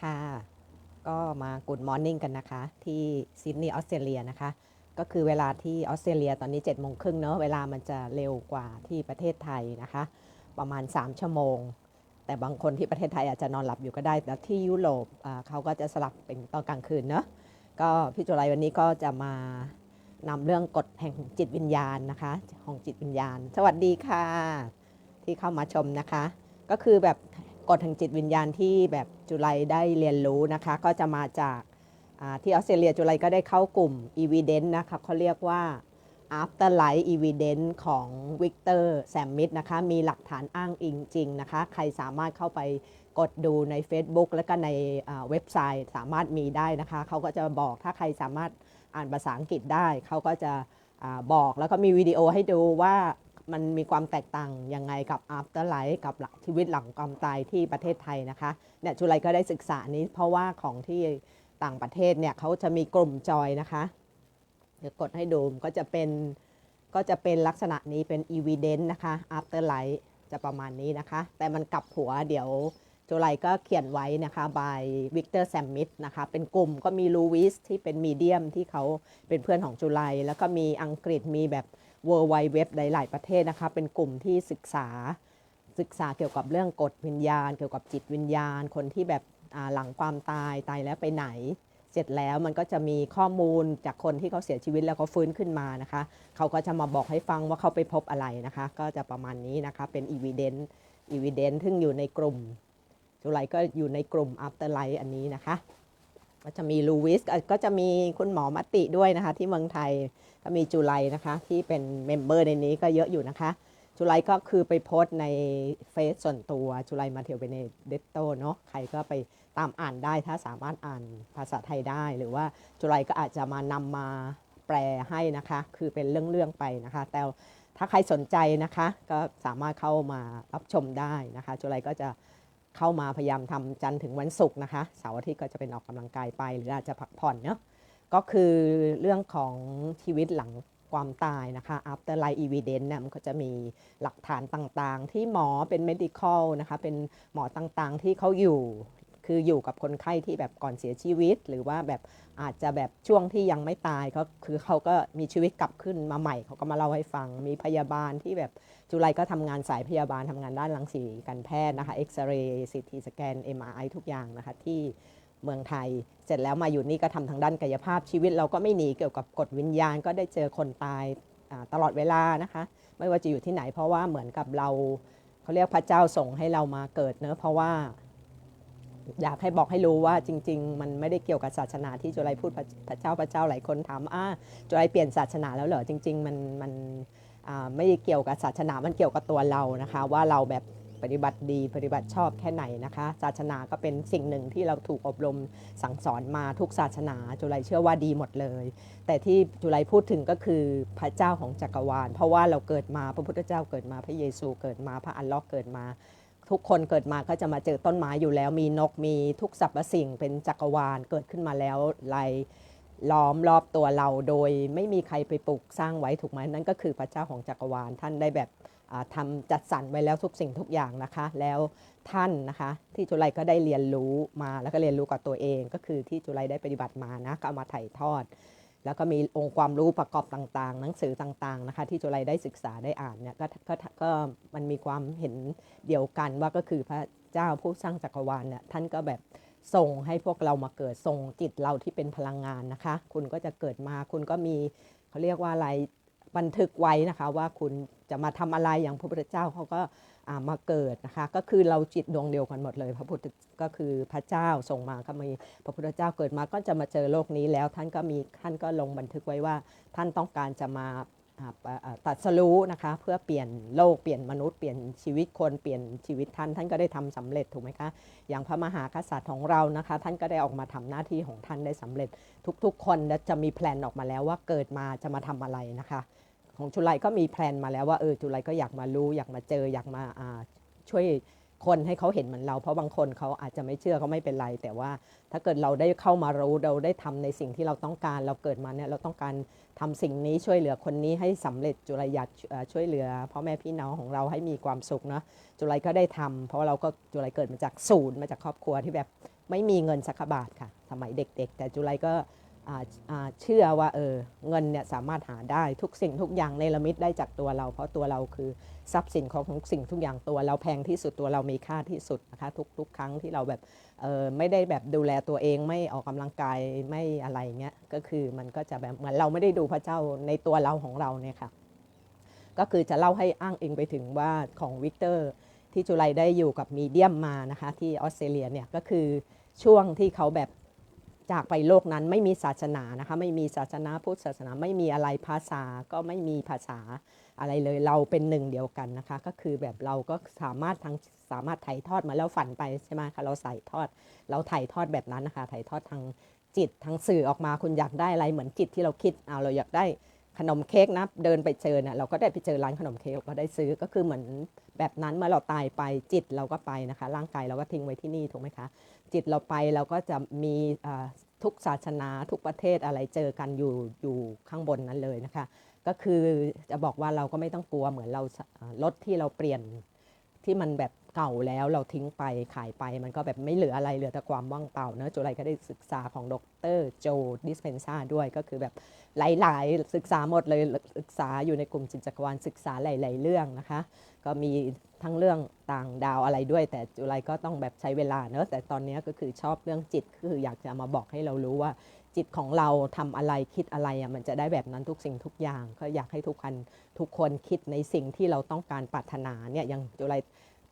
ค่ะ ก็มากูดมอร์นิ่งกันนะคะ ที่ซิดนีย์ออสเตรเลียนะคะ ก็คือเวลาที่ออสเตรเลียตอนนี้7จ็ดโมงครึ่งเนอะเวลามันจะเร็วกว่าที่ประเทศไทยนะคะ ประมาณ 3 ชั่วโมง แต่บางคนที่ประเทศไทยอาจจะนอนหลับอยู่ก็ได้ แต่ที่ยุโรปเขาก็จะสลับเป็นตอนกลางคืนเนอะก็พี่จุไรวันนี้ก็จะมานำเรื่องกฎแห่งจิตวิญญาณนะคะ ของจิตวิญญาณ สวัสดีค่ะ ที่เข้ามาชมนะคะ ก็คือแบบ กฎแห่งจิตวิญญาณที่แบบจุไรได้เรียนรู้นะคะ ก็จะมาจากาที่ออสเตรเลียจุไรก็ได้เข้ากลุ่ม Evidence นะคะเขาเรียกว่า Afterlife Evidence ของวิกเตอร์แซมมิดนะคะมีหลักฐานอ้างอิงจริงนะคะ ใครสามารถเข้าไปกดดูใน Facebook แล้วก็ในเว็บไซต์สามารถมีได้นะคะ เขาก็จะบอกถ้าใครสามารถอ่านภาษาอังกฤษได้ เขาก็จะอบอกแล้วก็มีวิดีโอให้ดูว่า มันมีความแตกต่างยังไงกับ Afterlife กับชีวิตหลังความตายที่ประเทศไทยนะคะเนี่ยจุไรก็ได้ศึกษานี้ เพราะว่าของที่ต่างประเทศเนี่ยเขาจะมีกลุ่มจอยนะคะเดี๋ยวกดให้ดูก็จะเป็นก็จะเป็นลักษณะนี้เป็น evidence นะคะ afterlife จะประมาณนี้นะคะ แต่มันกลับหัวเดี๋ยวโจไลก็เขียนไว้นะคะ by Victor Sammit นะคะ เป็นกลุ่มก็มีลูวิสที่เป็นมีเดียมที่เขาเป็นเพื่อนของจุไลแล้วก็มีอังกฤษมีแบบ World Wide Web หลาย ๆ ประเทศนะคะ เป็นกลุ่มที่ศึกษาศึกษาเกี่ยวกับเรื่องกฎวิญญาณ เกี่ยวกับจิตวิญญาณ คนที่แบบหลังความตายตายแล้วไปไหน เสร็จแล้วมันก็จะมีข้อมูลจากคนที่เขาเสียชีวิตแล้วเขาฟื้นขึ้นมานะคะ เขาก็จะมาบอกให้ฟังว่าเขาไปพบอะไรนะคะ ก็จะประมาณนี้นะคะ เป็น evidence evidence ซึ่งอยู่ในกลุ่มจุไลก็อยู่ในกลุ่ม afterlife อันนี้นะคะ ก็จะมีลูวิสก็จะมีคุณหมอมติด้วยนะคะ ที่เมืองไทย ก็มีจุไลนะคะที่เป็นเมมเบอร์ในนี้ก็เยอะอยู่นะคะ จุไลก็คือไปโพสต์ในเฟซส่วนตัวจุไลมาเทลเบเนเดตโตเนาะใครก็ไปตามอ่านได้ถ้าสามารถอ่านภาษาไทยได้ หรือว่าจุไลก็อาจจะมานำมาแปลให้นะคะ คือเป็นเรื่องๆไปนะคะ แต่ถ้าใครสนใจนะคะ ก็สามารถเข้ามารับชมได้นะคะ จุไลก็จะเข้ามาพยายามทำจันทร์ถึงวันศุกร์นะคะเสาร์อาทิตย์ก็จะเป็นออกกำลังกายไป หรืออาจจะพักผ่อนเนาะ ก็คือเรื่องของชีวิตหลังความตายนะคะ afterlife evidence เนี่ยมันก็จะมีหลักฐานต่างๆ ที่หมอเป็น medical นะคะ เป็นหมอต่างๆ ที่เขาอยู่ คืออยู่กับคนไข้ที่แบบก่อนเสียชีวิต หรือว่าแบบอาจจะแบบช่วงที่ยังไม่ตายก็คือเขาก็มีชีวิตกลับขึ้นมาใหม่ เขาก็มาเล่าให้ฟัง มีพยาบาลที่แบบจุไลก็ทำงานสายพยาบาลทำงานด้านรังสีการแพทย์นะคะ เอ็กซเรย์ซีทีสแกน MRI ทุกอย่างนะคะที่ เมืองไทย เสร็จแล้วมาอยู่นี่ก็ทำทางด้านกายภาพชีวิต เราก็ไม่หนีเกี่ยวกับกฎวิญญาณ ก็ได้เจอคนตายตลอดเวลานะคะ ไม่ว่าจะอยู่ที่ไหนเพราะว่าเหมือนกับเราเขาเรียกพระเจ้าส่งให้เรามาเกิดเนอะเพราะว่า อยากให้บอกให้รู้ว่าจริง ๆ มันไม่ได้เกี่ยวกับศาสนาที่จุไรพูดพระพระเจ้าพระเจ้าหลายคนถามอ่าจุไรเปลี่ยนศาสนาแล้วเหรอจริง ๆ มันมันไม่เกี่ยวกับศาสนา มันเกี่ยวกับตัวเรานะคะ ว่าเราแบบ ปฏิบัติดีปฏิบัติชอบแค่ไหนนะคะ ศาสนาก็เป็นสิ่งหนึ่งที่เราถูกอบรมสั่งสอนมาทุกศาสนาจุไรเชื่อว่าดีหมดเลย แต่ที่จุไรพูดถึงก็คือพระเจ้าของจักรวาล เพราะว่าเราเกิดมาพระพุทธเจ้าเกิดมาพระเยซูเกิดมาพระอัลลอฮ์เกิดมา ทุกคนเกิดมาก็จะมาเจอต้นไม้อยู่แล้ว มีนกมีทุกสรรพสิ่งเป็นจักรวาลเกิดขึ้นมาแล้วลายล้อมรอบตัวเราโดยไม่มีใครไปปลูกสร้างไว้ถูกไหมนั่นก็คือพระเจ้าของจักรวาลท่านได้แบบ ทำจัดสรรไว้แล้วทุกสิ่งทุกอย่างนะคะ แล้วท่านนะคะที่จุไลก็ได้เรียนรู้มาแล้วก็เรียนรู้กับตัวเอง ก็คือที่จุไลได้ปฏิบัติมานะก็เอามาถ่ายทอด แล้วก็มีองค์ความรู้ประกอบต่างๆ หนังสือต่างๆนะคะที่จุไลได้ศึกษาได้อ่านเนี่ยก็ก็ก็มันมีความเห็นเดียวกันว่าก็คือพระเจ้าผู้สร้างจักรวาลเนี่ยท่านก็แบบส่งให้พวกเรามาเกิดส่งจิตเราที่เป็นพลังงานนะคะ คุณก็จะเกิดมาคุณก็มีเขาเรียกว่าอะไร บันทึกไว้นะคะว่าคุณจะมาทำอะไรอย่างพระพุทธเจ้าเขาก็ามาเกิดนะคะก็คือเราจิตดวงเดียวกันหมดเลย พระพุทธก็คือพระเจ้าส่งมาก็มีพระพุทธเจ้าเกิดมาก็จะมาเจอโลกนี้แล้ว ท่านก็มีท่านก็ลงบันทึกไว้ว่า ท่านต้องการจะมาะตัดสรู้นะคะเพื่อเปลี่ยนโลกเปลี่ยนมนุษย์เปลี่ยนชีวิตคนเปลี่ยนชีวิตท่าน ท่านก็ได้ทำสำเร็จถูกไหมคะอย่างพระมหากษัตริย์ของเรานะคะ ท่านก็ได้ออกมาทำหน้าที่ของท่านได้สำเร็จ ทุกๆ คนจะมีแพลนออกมาแล้วว่าเกิดมาจะมาทำอะไรนะคะ ของจุไลก็มีแพลนมาแล้วว่าเออจุไลก็อยากมารู้ อยากมาเจออยากมาาช่วยคนให้เขาเห็นเหมือนเรา เพราะบางคนเขาอาจจะไม่เชื่อก็ไม่เป็นไร แต่ว่าถ้าเกิดเราได้เข้ามารู้เราได้ทำในสิ่งที่เราต้องการ เราเกิดมาเนี่ยเราต้องการทำสิ่งนี้ช่วยเหลือคนนี้ให้สำเร็จจุไรอยากช่วยเหลือพ่อแม่พี่น้องของเราให้มีความสุขเนาะจุไรก็ได้ทำเพราะว่าเราก็จุไรเกิดมาจากศูนย์มาจากครอบครัวที่แบบไม่มีเงินสักบาทค่ะ สมัยเด็ก ๆ แต่จุไรก็ เชื่อว่าเออเงินเนี่ยสามารถหาได้ทุกสิ่งทุกอย่างในละมิตได้จากตัวเรา เพราะตัวเราคือทรัพย์สินของทุกสิ่งทุกอย่างตัวเราแพงที่สุดตัวเรามีค่าที่สุดนะคะทุกทุกครั้งที่เราแบบเออไม่ได้แบบดูแลตัวเองไม่ออกกำลังกายไม่อะไรเงี้ยก็คือมันก็จะแบบเหมือนเราไม่ได้ดูพระเจ้าในตัวเราของเราเนี่ยค่ะก็คือจะเล่าให้อ้างอิงไปถึงว่าของวิกเตอร์ที่จุไลได้อยู่กับมีเดียมมานะคะที่ออสเตรเลียเนี่ยก็คือช่วงที่เขาแบบ จากไปโลกนั้นไม่มีศาสนานะคะไม่มีศาสนาพุทธศาสนาไม่มีอะไรภาษาก็ไม่มีภาษาอะไรเลยเราเป็นหนึ่งเดียวกันนะคะ ก็คือแบบเราก็สามารถทั้งสามารถถ่ายทอดมาแล้วฝันไปใช่ไหมคะเราใส่ทอด เราถ่ายทอดแบบนั้นนะคะถ่ายทอดทางจิตทางสื่อออกมาคุณอยากได้อะไรเหมือนจิตที่เราคิดเอาเราอยากได้ ขนมเค้กนะเดินไปเจอเนี่ยเราก็ได้ไปเจอร้านขนมเค้กเราก็ได้ซื้อก็คือเหมือนแบบนั้นเมื่อเราตายไปจิตเราก็ไปนะคะ ร่างกายเราก็ทิ้งไว้ที่นี่ถูกไหมคะ จิตเราไปเราก็จะมีทุกศาสนาทุกประเทศอะไรเจอกันอยู่อยู่ข้างบนนั้นเลยนะคะ ก็คือจะบอกว่าเราก็ไม่ต้องกลัวเหมือนเรารถที่เราเปลี่ยน ที่มันแบบเก่าแล้วเราทิ้งไปขายไป มันก็แบบไม่เหลืออะไรเหลือแต่ความว่างเปล่าเนอะจุไรก็ได้ศึกษาของดรโจดิสเพนซาด้วยก็คือแบบหลาย ๆ ศึกษาหมดเลยศึกษาอยู่ในกลุ่มจิตจักรวาลศึกษาหลาย ๆ เรื่องนะคะ ก็มีทั้งเรื่องต่างดาวอะไรด้วย แต่จุไรก็ต้องแบบใช้เวลาเนอะแต่ตอนนี้ก็คือชอบเรื่องจิตคืออยากจะมาบอกให้เรารู้ว่า จิตของเราทำอะไรคิดอะไรอะมันจะได้แบบนั้นทุกสิ่งทุกอย่าง ก็อยากให้ทุกคนทุกคนคิดในสิ่งที่เราต้องการปรารถนาเนี่ยอย่างจุไร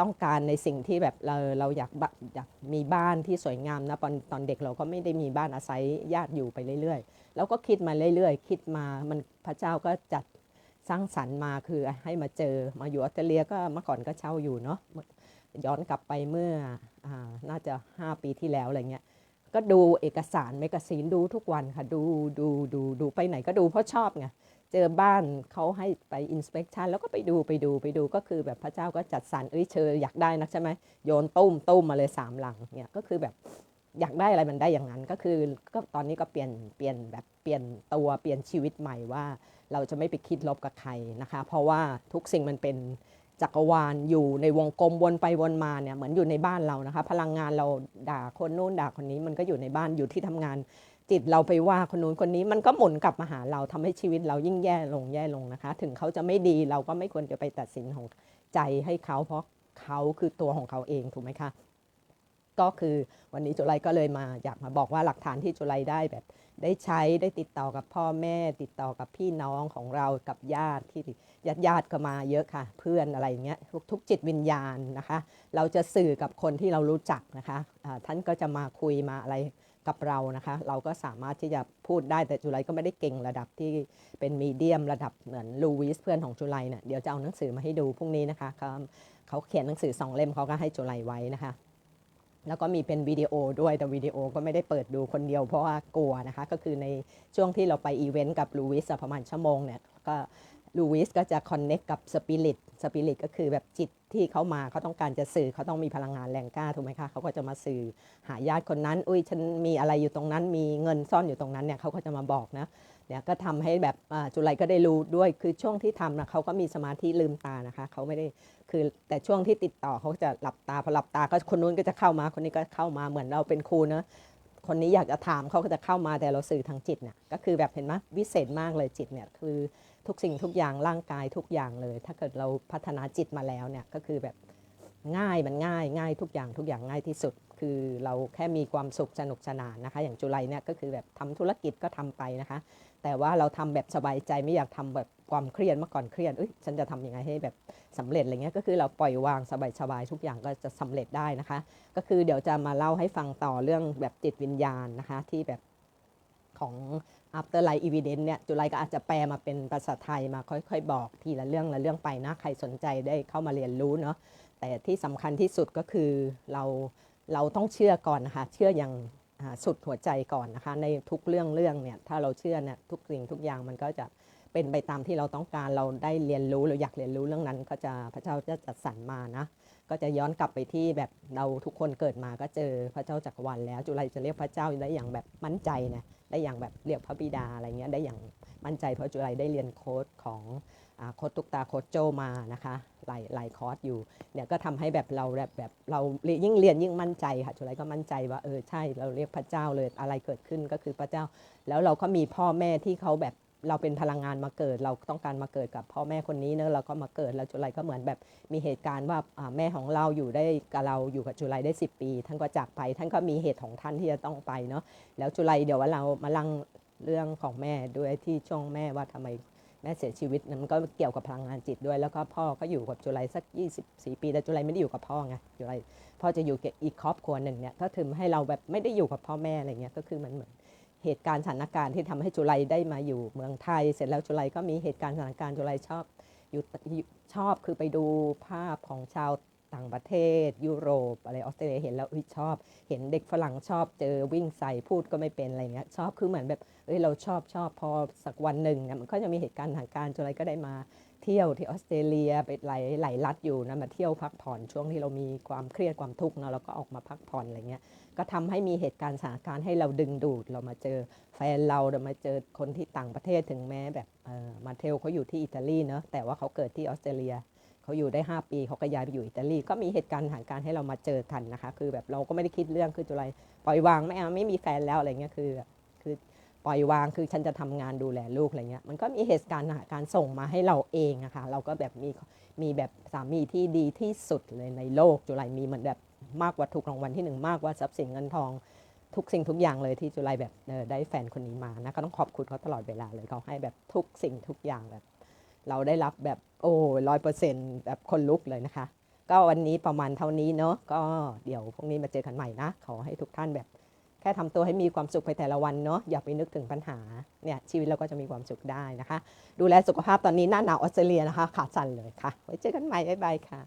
ต้องการในสิ่งที่แบบเราเราอยากบะอยากมีบ้านที่สวยงามนะตอนตอนเด็กเราก็ไม่ได้มีบ้านอาศัยญาติอยู่ไปเรื่อยๆ แล้วก็คิดมาเรื่อยๆ คิดมามันพระเจ้าก็จัดสร้างสรรค์มาคือให้มาเจอมาอยู่ออสเตรเลียก็เมื่อก่อนก็เช่าอยู่เนาะย้อนกลับไปเมื่ออน่าจะ 5 ปีที่แล้วอะไรเงี้ย ก็ดูเอกสารเมกซีนดูทุกวันค่ะ ดูดูดูดูไปไหนก็ดูเพราะชอบไงเจอบ้านเขาให้ไปอินสเปกชันแล้วก็ไปดูไปดูไปดูก็คือแบบพระเจ้าก็จัดสรรเอ้ยเชออยากได้นักใช่ไหมโยนตุ้มตุ้มมาเลยสามหลังเนี่ยก็คือแบบอยากได้อะไรมันได้อย่างนั้นก็คือก็ตอนนี้ก็เปลี่ยนเปลี่ยนแบบเปลี่ยนตัวเปลี่ยนชีวิตใหม่ว่า เราจะไม่ไปคิดลบกับใครนะคะ เพราะว่าทุกสิ่งมันเป็น จักรวาลอยู่ในวงกลมวนไปวนมาเนี่ยเหมือนอยู่ในบ้านเรานะคะ พลังงานเราด่าคนนู้นด่าคนนี้มันก็อยู่ในบ้านอยู่ที่ทำงาน จิตเราไปว่าคนนู้นคนนี้มันก็หมุนกลับมาหาเราทำให้ชีวิตเรายิ่งแย่ลงแย่ลงนะคะ ถึงเขาจะไม่ดีเราก็ไม่ควรจะไปตัดสินของใจให้เขาเพราะเขาคือตัวของเขาเองถูกไหมคะก็คือวันนี้จุไลก็เลยมาอยากมาบอกว่าหลักฐานที่จุไลได้แบบ ได้ใช้ได้ติดต่อกับพ่อแม่ ติดต่อกับพี่น้องของเรากับญาติที่ญาติญาติก็มาเยอะค่ะ เพื่อนอะไรอย่างเงี้ยทุกทุกจิตวิญญาณนะคะ เราจะสื่อกับคนที่เรารู้จักนะคะอ่าท่านก็จะมาคุยมาอะไรกับเรานะคะ เราก็สามารถที่จะพูดได้แต่จุไลก็ไม่ได้เก่งระดับที่เป็นมีเดียมระดับเหมือนลูวิสเพื่อนของจุไลเนี่ยเดี๋ยวจะเอาหนังสือมาให้ดูพรุ่งนี้นะคะเขาเขาเขียนหนังสือสองเล่มเขาก็ให้จุไลไว้นะคะ แล้วก็มีเป็นวิดีโอด้วยแต่วิดีโอก็ไม่ได้เปิดดูคนเดียวเพราะว่ากลัวนะคะ ก็คือในช่วงที่เราไปอีเวนต์กับลูวิสประมาณชั่วโมงเนี่ยก็ลูวิสก็จะคอนเน็กกับสปิริตสปิริตก็คือแบบจิตที่เขามาเขาต้องการจะสื่อเขาต้องมีพลังงานแรงกล้าถูกไหมคะเขาก็จะมาสื่อหาญาติคนนั้น อุ้ยฉันมีอะไรอยู่ตรงนั้น มีเงินซ่อนอยู่ตรงนั้นเนี่ยเขาก็จะมาบอกนะ เนี่ยก็ทำให้แบบจุไลก็ได้รู้ด้วยคือช่วงที่ทำนะเขาก็มีสมาธิลืมตานะคะเขาไม่ได้คือแต่ช่วงที่ติดต่อเขาจะหลับตาพอหลับตาก็คนนู้นก็จะเข้ามาคนนี้ก็เข้ามาเหมือนเราเป็นครูเนะคนนี้อยากจะถามเขาก็จะเข้ามาแต่เราสื่อทางจิตเนี่ยก็คือแบบเห็นไหมวิเศษมากเลยจิตเนี่ยคือทุกสิ่งทุกอย่างร่างกายทุกอย่างเลย ถ้าเกิดเราพัฒนาจิตมาแล้วเนี่ยก็คือแบบ ง่ายมันง่ายง่ายทุกอย่างทุกอย่างง่ายที่สุด คือเราแค่มีความสุขสนุกสนานนะคะ อย่างจุไลเนี่ยก็คือแบบทำธุรกิจก็ทำไปนะคะ แต่ว่าเราทำแบบสบายใจไม่อยากทำแบบความเครียดเมื่อก่อนเครียดเอ้ยฉันจะทำยังไงให้แบบสำเร็จอะไรเงี้ยก็คือเราปล่อยวางสบายๆทุกอย่างก็จะสำเร็จได้นะคะ ก็คือเดี๋ยวจะมาเล่าให้ฟังต่อเรื่องแบบจิตวิญญาณนะคะที่แบบของ afterlife evidence เนี่ยจุไลก็อาจจะแปลมาเป็นภาษาไทยมาค่อยๆ บอกทีละเรื่องละเรื่องไปนะ ใครสนใจได้เข้ามาเรียนรู้เนาะ แต่ที่สำคัญที่สุดก็คือเราเราต้องเชื่อก่อนนะคะ เชื่ออย่างสุดหัวใจก่อนนะคะ ในทุกเรื่องเรื่องเนี่ยถ้าเราเชื่อเนี่ยทุกสิ่งทุกอย่างมันก็จะเป็นไปตามที่เราต้องการเราได้เรียนรู้เราอยากเรียนรู้เรื่องนั้น ก็จะพระเจ้าจะจัดสรรมานะก็จะย้อนกลับไปที่แบบเราทุกคนเกิดมาก็เจอพระเจ้าจักรวาลแล้ว จุไรจะเรียกพระเจ้าได้อย่างแบบมั่นใจนะได้อย่างแบบเรียกพระบิดาอะไรเงี้ยได้อย่างมั่นใจเพราะจุไรได้เรียนโค้ดของอโค้ดตุกตาโค้ดโจมานะคะ หลายหลายคอร์สอยู่เนี่ยก็ทำให้แบบเราแบบแบบเรายิ่งเรียนยิ่งมั่นใจค่ะจุไรก็มั่นใจว่าเออใช่เราเรียกพระเจ้าเลยอะไรเกิดขึ้นก็คือพระเจ้า แล้วเราก็มีพ่อแม่ที่เขาแบบเราเป็นพลังงานมาเกิด เราต้องการมาเกิดกับพ่อแม่คนนี้เนอะเราก็มาเกิดแล้วจุไรก็เหมือนแบบมีเหตุการณ์ว่าแม่ของเราอยู่ได้กับเราอยู่กับจุไรได้ 10 ปี ท่านก็จากไป ท่านก็มีเหตุของท่านที่จะต้องไปเนาะแล้วจุไรเดี๋ยวว่าเรามาลังเรื่องของแม่ด้วยที่ช่วงแม่ว่าทำไม แม่เสียชีวิตมันก็เกี่ยวกับพลังงานจิตด้วย แล้วก็พ่อก็อยู่กับจุไรสัก 24 ปี แต่จุไรไม่ได้อยู่กับพ่อไงจุไรพ่อจะอยู่กับอีกครอบครัวหนึ่งเนี่ยก็ถึงให้เราแบบไม่ได้อยู่กับพ่อแม่อะไรเงี้ยก็คือมันเหมือนเหตุการณ์สถานการณ์ที่ทำให้จุไรได้มาอยู่เมืองไทย เสร็จแล้วจุไรก็มีเหตุการณ์สถานการณ์จุไรชอบอยู่ชอบคือไปดูภาพของชาว ต่างประเทศ ยุโรปอะไรออสเตรเลียเห็นแล้วเอ้ยชอบ เห็นเด็กฝรั่งชอบเจอวิ่งใส่พูดก็ไม่เป็นอะไรเงี้ยชอบคือเหมือนแบบเอ้ยเราชอบชอบพอสักวันหนึ่งนี่ยมันก็จะมีเหตุการณ์สถานการณ์จุไรก็ได้มาเที่ยวที่ออสเตรเลียไปหลายหลายรัฐอยู่นะมาเที่ยวพักผ่อนช่วงที่เรามีความเครียดความทุกข์เนาะเราก็ออกมาพักผ่อนอะไรเงี้ยก็ทำให้มีเหตุการณ์สถานการณ์ให้เราดึงดูด เรามาเจอแฟนเราเรามาเจอคนที่ต่างประเทศถึงแม้แบบเออมาเทลเขาอยู่ที่อิตาลีเนาะแต่ว่าเขาเกิดที่ออสเตรเลีย เขาอยู่ได้ 5 ปีเขาก็ย้ายไปอยู่อิตาลีก็มีเหตุการณ์สถานการให้เรามาเจอกันนะคะ คือแบบเราก็ไม่ได้คิดเรื่องคือจุไรปล่อยวางไม่เอาไม่มีแฟนแล้วอะไรเงี้ยคือคือปล่อยวางคือฉันจะทำงานดูแลลูกอะไรเงี้ยมันก็มีเหตุการณ์สถานการส่งมาให้เราเองอะค่ะเราก็แบบมีมีแบบสามีที่ดีที่สุดเลยในโลกจุไรมีเหมือนแบบมากกว่าถูกรางวัลที่หนึ่งมากกว่าทรัพย์สินเงินทองทุกสิ่งทุกอย่างเลยที่จุไรแบบได้แฟนคนนี้มานะก็ต้องขอบคุณเขาตลอดเวลาเลยเขาให้แบบทุกสิ่งทุกอย่างแบบ เราได้รับแบบโอ้ร้อยเปอร์เซ็นต์แบบคนลุกเลยนะคะ ก็วันนี้ประมาณเท่านี้เนาะก็เดี๋ยวพรุ่งนี้มาเจอกันใหม่นะ ขอให้ทุกท่านแบบ แค่ทำตัวให้มีความสุขไปแต่ละวันเนาะอย่าไปนึกถึงปัญหาเนี่ยชีวิตเราก็จะมีความสุขได้นะคะ ดูแลสุขภาพตอนนี้หน้าหนาวออสเตรเลียนะคะขาดสั่นเลยค่ะ ไว้เจอกันใหม่บ๊ายบายค่ะ